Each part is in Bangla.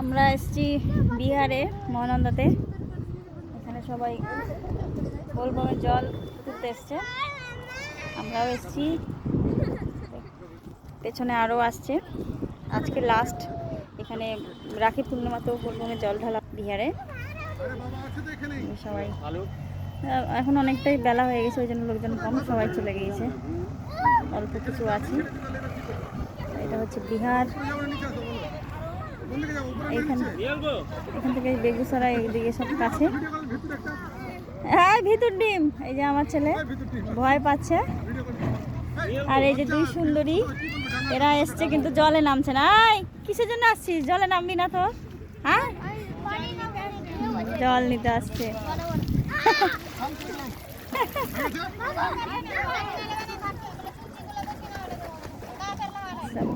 আমরা এসছি বিহারে, মহানন্দাতে। এখানে সবাই বোলবমের জল তুলতে এসছে। আমরাও এসছি। পেছনে আরও আসছে। আজকে লাস্ট এখানে রাখি পূর্ণিমাতেও বোলবমের জল ঢালা বিহারে। সবাই এখন অনেকটাই বেলা হয়ে গেছে, ওই জন্য লোকজন কম, সবাই চলে গিয়েছে। অল্প কিছু আছে। এটা হচ্ছে বিহার। এখান এইদিকে সব কাছে। হ্যাঁ ডিম, এই যে আমার ছেলে ভয় পাচ্ছে। আর এই যে দুই সুন্দরী, এরা এসছে কিন্তু জলে নামছে না। কিসের জন্য আসছিস? জলে নামবি না তো। হ্যাঁ? জল নিতে আসছে।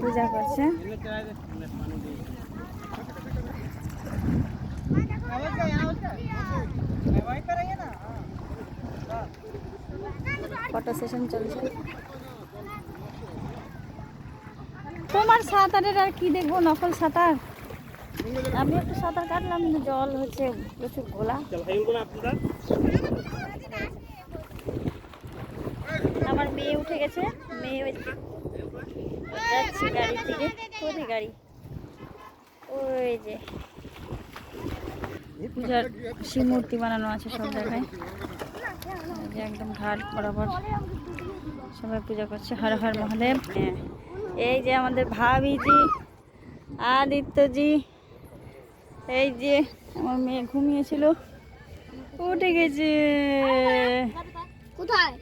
পূজা করছে। ফটো সেশন চলছে? তোমার সাঁতারের আর কি দেখব? নকল সাঁতার? আমি একটু সাঁতার কাটলাম জল হচ্ছে প্রচুর ঘোলা। আমার মেয়ে উঠে গেছে। মেয়ে ওই যাচ্ছে গাড়ির দিকে কোথায় গাড়ি? ওই যে পূজার শিব মূর্তি বানানো আছে সব জায়গায়। একদম ঘাট বরাবর সবাই পূজা করছে হর হর মহাদেব এই যে আমাদের ভাবিজি, আদিত্যজি, এই যে আমার মেয়ে ঘুমিয়েছিল, উঠে গেছে। কোথায়?